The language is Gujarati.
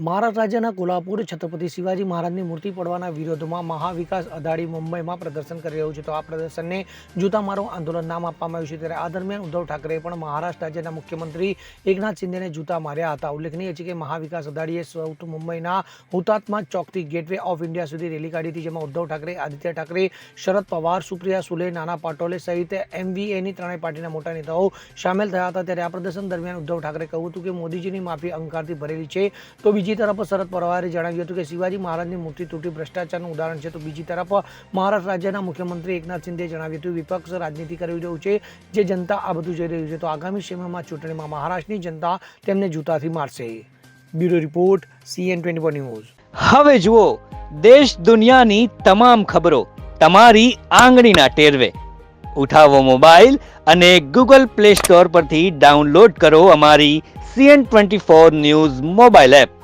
મહારાષ્ટ્ર રાજ્યના કોલ્હાપુર છત્રપતિ શિવાજી મહારાજની મૂર્તિ પડવાના વિરોધમાં મહાવિકાસ અઘાડી મુંબઈમાં પ્રદર્શન કરી રહ્યું છે. તો આ પ્રદર્શનને જૂતા મારો આંદોલન નામ આપવામાં આવ્યું છે. ત્યારે આ દરમિયાન ઉદ્ધવ ઠાકરેએ પણ મહારાષ્ટ્ર રાજ્યના મુખ્યમંત્રી એકનાથ શિંદેને જૂતા માર્યા હતા. ઉલ્લેખનીય છે કે મહાવિકાસ અઘાડીએ સાઉથ મુંબઈના હુતાત્મા ચોકથી ગેટવે ઓફ ઇન્ડિયા સુધી રેલી કાઢી હતી, જેમાં ઉદ્ધવ ઠાકરે, આદિત્ય ઠાકરે, શરદ પવાર, સુપ્રિયા સુલે, નાના પાટોલે સહિત એમવીએની ત્રણેય પાર્ટીના મોટા નેતાઓ સામેલ થયા હતા. ત્યારે આ પ્રદર્શન દરમિયાન ઉદ્ધવ ઠાકરે કહ્યું હતું કે મોદીજીની માફી અહંકારથી ભરેલી છે. તો બીજી તરફ શરદ પવારે જણાવ્યું હતું કે શિવાજી મહારાજની મૂર્તિ તૂટી, ભ્રષ્ટાચારનું ઉદાહરણ છે. તો બીજી તરફ મહારાષ્ટ્ર રાજ્યના મુખ્યમંત્રી એકનાથ સિંધે જણાવ્યું હતું, વિપક્ષ રાજનીતિ કરી રહ્યું છે, જે જનતા આ બધું જોઈ રહ્યું છે. તો આગામી સમયમાં ચૂંટણીમાં મહારાષ્ટ્રની જનતા તેમને જૂતાથી મારશે. Bureau report, CN twenty news. હવે જુઓ, દેશ દુનિયાની તમામ ખબરો તમારી આંગળીના ટેરવે. ઉઠાવો મોબાઈલ અને ગૂગલ પ્લે સ્ટોર પરથી ડાઉનલોડ કરો અમારી CN twenty four news mobile app.